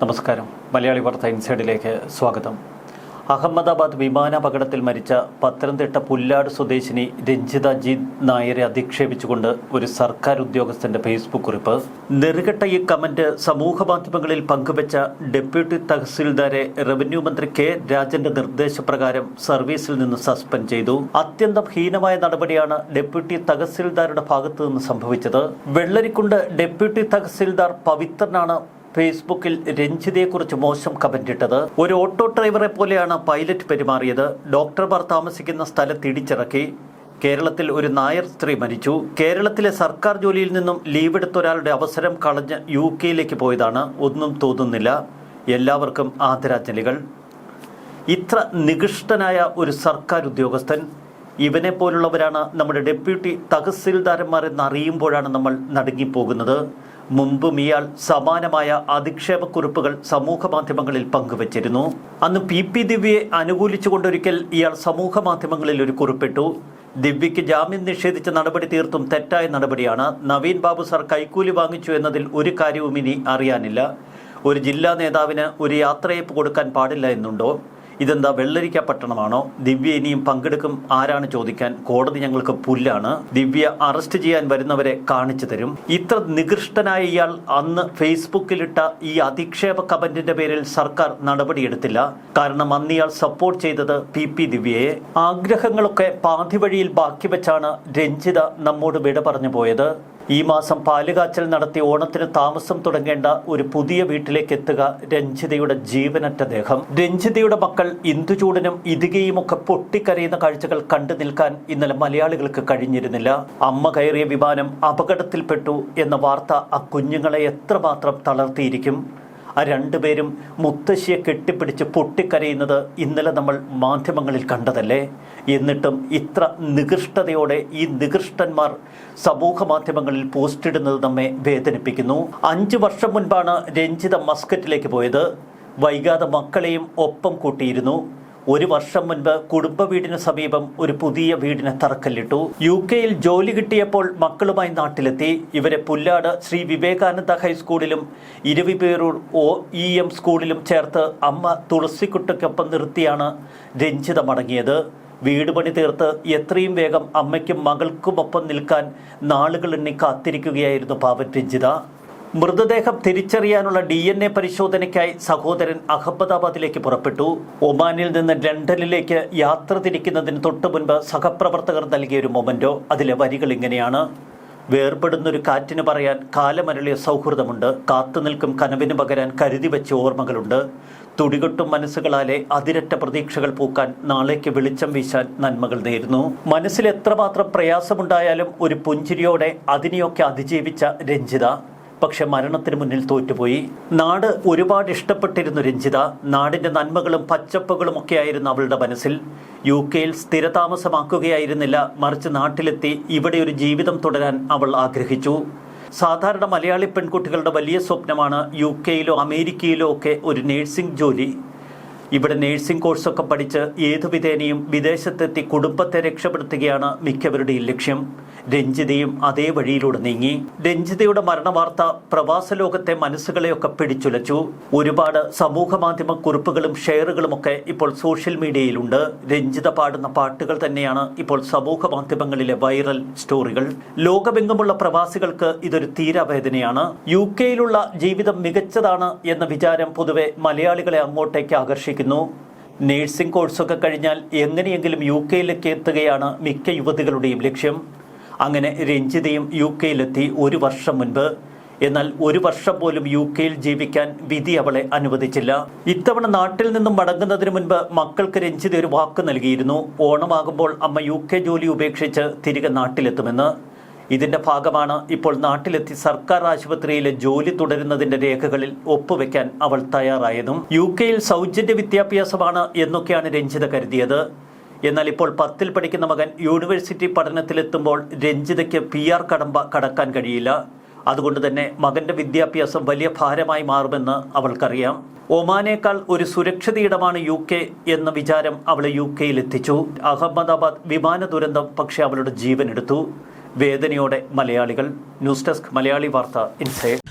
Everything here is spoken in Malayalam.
നമസ്കാരം. മലയാളി വാർത്ത ഇൻസൈഡിലേക്ക് സ്വാഗതം. അഹമ്മദാബാദ് വിമാനാപകടത്തിൽ മരിച്ച പത്തനംതിട്ട പുല്ലാട് സ്വദേശിനി രഞ്ജിത ജി നായരെ അധിക്ഷേപിച്ചുകൊണ്ട് ഒരു സർക്കാർ ഉദ്യോഗസ്ഥന്റെ ഫേസ്ബുക്ക് കുറിപ്പ്. നെറുകെട്ട ഈ കമന്റ് സമൂഹ മാധ്യമങ്ങളിൽ പങ്കുവച്ച ഡെപ്യൂട്ടി തഹസിൽദാരെ റവന്യൂ മന്ത്രി കെ രാജന്റെ നിർദ്ദേശപ്രകാരം സർവീസിൽ നിന്ന് സസ്പെൻഡ് ചെയ്തു. അത്യന്തം ഹീനമായ നടപടിയാണ് ഡെപ്യൂട്ടി തഹസിൽദാരുടെ ഭാഗത്തു നിന്ന് സംഭവിച്ചത്. വെള്ളരിക്കുണ്ട് ഡെപ്യൂട്ടി തഹസിൽദാർ പവിത്രനാണ് ഫേസ്ബുക്കിൽ രഞ്ജിതയെക്കുറിച്ച് മോശം കമന്റ് ഇട്ടത്. ഒരു ഓട്ടോ ഡ്രൈവറെ പോലെയാണ് പൈലറ്റ് പെരുമാറിയത്. ഡോക്ടർമാർ താമസിക്കുന്ന സ്ഥലത്ത് ഇടിച്ചിറക്കി കേരളത്തിൽ ഒരു നായർ സ്ത്രീ മരിച്ചു. കേരളത്തിലെ സർക്കാർ ജോലിയിൽ നിന്നും ലീവ് എടുത്ത ഒരാളുടെ അവസരം കളഞ്ഞ് യു കെയിലേക്ക് പോയതാണ്. ഒന്നും തോന്നുന്നില്ല. എല്ലാവർക്കും ആദരാഞ്ജലികൾ. ഇത്ര നികൃഷ്ടനായ ഒരു സർക്കാർ ഉദ്യോഗസ്ഥൻ ഇവനെ പോലുള്ളവരാണ് നമ്മുടെ ഡെപ്യൂട്ടി തഹസീൽദാരന്മാരെന്ന് അറിയുമ്പോഴാണ് നമ്മൾ നടുങ്ങിപ്പോകുന്നത്. മുമ്പും ഇയാൾ സമാനമായ അധിക്ഷേപക്കുറിപ്പുകൾ സമൂഹ മാധ്യമങ്ങളിൽ പങ്കുവച്ചിരുന്നു. അന്ന് പി പി ദിവ്യയെ അനുകൂലിച്ചുകൊണ്ടൊരിക്കൽ ഇയാൾ സമൂഹ മാധ്യമങ്ങളിൽ ഒരു കുറിപ്പിട്ടു. ദിവ്യയ്ക്ക് ജാമ്യം നിഷേധിച്ച നടപടി തീർത്തും തെറ്റായ നടപടിയാണ്. നവീൻ ബാബു സർ കൈക്കൂലി വാങ്ങിച്ചു എന്നതിൽ ഒരു കാര്യവും ഇനി അറിയാനില്ല. ഒരു ജില്ലാ നേതാവിന് ഒരു യാത്രയപ്പ് കൊടുക്കാൻ പാടില്ല എന്നുണ്ടോ? ഇതെന്താ വെള്ളരിക്ക പട്ടണമാണോ? ദിവ്യ ഇനിയും പങ്കെടുക്കും? ആരാണ് ചോദിക്കാൻ? കോടതി ഞങ്ങൾക്ക് പുല്ലാണ്. ദിവ്യ അറസ്റ്റ് ചെയ്യാൻ വരുന്നവരെ കാണിച്ചു തരും. ഇത്ര നികൃഷ്ടനായ ഇയാൾ അന്ന് ഫേസ്ബുക്കിലിട്ട ഈ അധിക്ഷേപ കമന്റിന്റെ പേരിൽ സർക്കാർ നടപടിയെടുത്തില്ല. കാരണം അന്ന് ഇയാൾ സപ്പോർട്ട് ചെയ്തത് പി പി ദിവ്യയെ. ആഗ്രഹങ്ങളൊക്കെ പാതി വഴിയിൽ ബാക്കി വെച്ചാണ് രഞ്ജിത നമ്മോട് വിട പറഞ്ഞു പോയത്. ഈ മാസം പാലുകാച്ചൽ നടത്തി ഓണത്തിന് താമസം തുടങ്ങേണ്ട ഒരു പുതിയ വീട്ടിലേക്ക് എത്തുക രഞ്ജിതയുടെ ജീവനറ്റ ദേഹം. രഞ്ജിതയുടെ മക്കൾ ഇന്ദുചൂടനും ഇതികയും ഒക്കെ പൊട്ടിക്കരയുന്ന കാഴ്ചകൾ കണ്ടു നിൽക്കാൻ ഇന്നലെ മലയാളികൾക്ക് കഴിഞ്ഞിരുന്നില്ല. അമ്മ കയറിയ വിമാനം അപകടത്തിൽപ്പെട്ടു എന്ന വാർത്ത ആ കുഞ്ഞുങ്ങളെ എത്രമാത്രം തളർത്തിയിരിക്കും? ആ രണ്ടുപേരും മുത്തശ്ശിയെ കെട്ടിപ്പിടിച്ച് പൊട്ടിക്കരയുന്നത് ഇന്നലെ നമ്മൾ മാധ്യമങ്ങളിൽ കണ്ടതല്ലേ? എന്നിട്ടും ഇത്ര നികൃഷ്ടതയോടെ ഈ നികൃഷ്ടന്മാർ സമൂഹ മാധ്യമങ്ങളിൽ പോസ്റ്റിടുന്നത് നമ്മെ വേദനിപ്പിക്കുന്നു. അഞ്ച് വർഷം മുൻപാണ് രഞ്ജിത മസ്കറ്റിലേക്ക് പോയത്. വൈകാതെ മക്കളെയും ഒപ്പം കൂട്ടിയിരുന്നു. ഒരു വർഷം മുൻപ് കുടുംബ വീടിന് സമീപം ഒരു പുതിയ വീടിന് തറക്കല്ലിട്ടു. യു കെയിൽ ജോലി കിട്ടിയപ്പോൾ മക്കളുമായി നാട്ടിലെത്തി. ഇവരെ പുല്ലാട് ശ്രീ വിവേകാനന്ദ ഹൈസ്കൂളിലും ഇരുവിപേരൂർ ഒ ഇ എം സ്കൂളിലും ചേർത്ത് അമ്മ തുളസിക്കുട്ടയ്ക്കൊപ്പം നിർത്തിയാണ് രഞ്ജിത മടങ്ങിയത് വീട് പണി തീർത്ത് എത്രയും വേഗം അമ്മയ്ക്കും മകൾക്കുമൊപ്പം നിൽക്കാൻ നാളുകൾ എണ്ണി കാത്തിരിക്കുകയായിരുന്നു പാവൻ രഞ്ജിത. മൃതദേഹം തിരിച്ചറിയാനുള്ള ഡി എൻ എ പരിശോധനയ്ക്കായി സഹോദരൻ അഹമ്മദാബാദിലേക്ക് പുറപ്പെട്ടു. ഒമാനിൽ നിന്ന് ലണ്ടനിലേക്ക് യാത്ര തിരിക്കുന്നതിന് തൊട്ടു മുൻപ് സഹപ്രവർത്തകർ നൽകിയ ഒരു മൊമെന്റോ അതിലെ വരികൾ ഇങ്ങനെയാണ്. വേർപെടുന്നൊരു കാറ്റിന് പറയാൻ കാലമരളിയ സൗഹൃദമുണ്ട്. കാത്തു നിൽക്കും കനവിന് പകരാൻ കരുതി വെച്ച ഓർമ്മകളുണ്ട്. തുടികൊട്ടും മനസ്സുകളാലെ അതിരറ്റ പ്രതീക്ഷകൾ പൂക്കാൻ നാളേക്ക് വെളിച്ചം വീശാൻ നന്മകൾ നേരുന്നു. മനസ്സിൽ എത്രമാത്രം പ്രയാസമുണ്ടായാലും ഒരു പുഞ്ചിരിയോടെ അതിനെയൊക്കെ അതിജീവിച്ച രഞ്ജിത. പക്ഷെ മരണത്തിന് മുന്നിൽ തോറ്റുപോയി. നാട് ഒരുപാട് ഇഷ്ടപ്പെട്ടിരുന്നു രഞ്ജിത. നാടിന്റെ നന്മകളും പച്ചപ്പുകളും ഒക്കെ ആയിരുന്നു അവളുടെ മനസ്സിൽ. യു കെയിൽ സ്ഥിരതാമസമാക്കുകയായിരുന്നില്ല. മറിച്ച് നാട്ടിലെത്തി ഇവിടെ ഒരു ജീവിതം തുടരാൻ അവൾ ആഗ്രഹിച്ചു. സാധാരണ മലയാളി പെൺകുട്ടികളുടെ വലിയ സ്വപ്നമാണ് യു കെയിലോ അമേരിക്കയിലോ ഒക്കെ ഒരു നേഴ്സിംഗ് ജോലി. ഇവിടെ നേഴ്സിംഗ് കോഴ്സൊക്കെ പഠിച്ച് ഏതു വിധേനയും വിദേശത്തെത്തി കുടുംബത്തെ രക്ഷപ്പെടുത്തുകയാണ് മിക്കവരുടെയും ലക്ഷ്യം. രഞ്ജിതയും അതേ വഴിയിലൂടെ നീങ്ങി. രഞ്ജിതയുടെ മരണവാർത്ത പ്രവാസ ലോകത്തെ മനസ്സുകളെയൊക്കെ പിടിച്ചുലച്ചു. ഒരുപാട് സമൂഹ മാധ്യമ കുറിപ്പുകളും ഷെയറുകളും ഒക്കെ ഇപ്പോൾ സോഷ്യൽ മീഡിയയിലുണ്ട്. രഞ്ജിത പാടുന്ന പാട്ടുകൾ തന്നെയാണ് ഇപ്പോൾ സമൂഹ മാധ്യമങ്ങളിലെ വൈറൽ സ്റ്റോറികൾ. ലോകമെങ്ങുമുള്ള പ്രവാസികൾക്ക് ഇതൊരു തീരാവേദനയാണ്. യു കെയിലുള്ള ജീവിതം മികച്ചതാണ് എന്ന വിചാരം പൊതുവെ മലയാളികളെ അങ്ങോട്ടേക്ക് ആകർഷിക്കുന്നു നേഴ്സിംഗ് കോഴ്സൊക്കെ കഴിഞ്ഞാൽ എങ്ങനെയെങ്കിലും യു കെയിലേക്ക് എത്തുകയാണ് മിക്ക യുവതികളുടെയും ലക്ഷ്യം. അങ്ങനെ രഞ്ജിതയും യു കെയിലെത്തി ഒരു വർഷം മുൻപ്. എന്നാൽ ഒരു വർഷം പോലും യു കെയിൽ ജീവിക്കാൻ വിധി അവളെ അനുവദിച്ചില്ല. ഇത്തവണ നാട്ടിൽ നിന്നും മടങ്ങുന്നതിന് മുൻപ് മക്കൾക്ക് രഞ്ജിത ഒരു വാക്ക് നൽകിയിരുന്നു. ഓണമാകുമ്പോൾ അമ്മ യു കെ ജോലി ഉപേക്ഷിച്ച് തിരികെ നാട്ടിലെത്തുമെന്ന്. ഇതിന്റെ ഭാഗമാണ് ഇപ്പോൾ നാട്ടിലെത്തി സർക്കാർ ആശുപത്രിയിലെ ജോലി തുടരുന്നതിന്റെ രേഖകളിൽ ഒപ്പുവെക്കാൻ അവൾ തയ്യാറായതും യു കെയിൽ സൗജന്യ വിദ്യാഭ്യാസമാണ് എന്നൊക്കെയാണ് രഞ്ജിത കരുതിയത്. എന്നാൽ ഇപ്പോൾ പത്തിൽ പഠിക്കുന്ന മകൻ യൂണിവേഴ്സിറ്റി പഠനത്തിലെത്തുമ്പോൾ രഞ്ജിതയ്ക്ക് പി ആർ കടമ്പ കടക്കാൻ കഴിയില്ല. അതുകൊണ്ട് തന്നെ മകന്റെ വിദ്യാഭ്യാസം വലിയ ഭാരമായി മാറുമെന്ന് അവൾക്കറിയാം. ഒമാനേക്കാൾ ഒരു സുരക്ഷിത ഇടമാണ് യു കെ എന്ന വിചാരം അവളെ യു കെയിൽ എത്തിച്ചു. അഹമ്മദാബാദ് വിമാന ദുരന്തം പക്ഷേ അവളുടെ ജീവൻ എടുത്തു വേദനയോടെ മലയാളികൾ. ന്യൂസ് ഡെസ്ക് മലയാളി വാർത്ത ഇൻസൈഡ്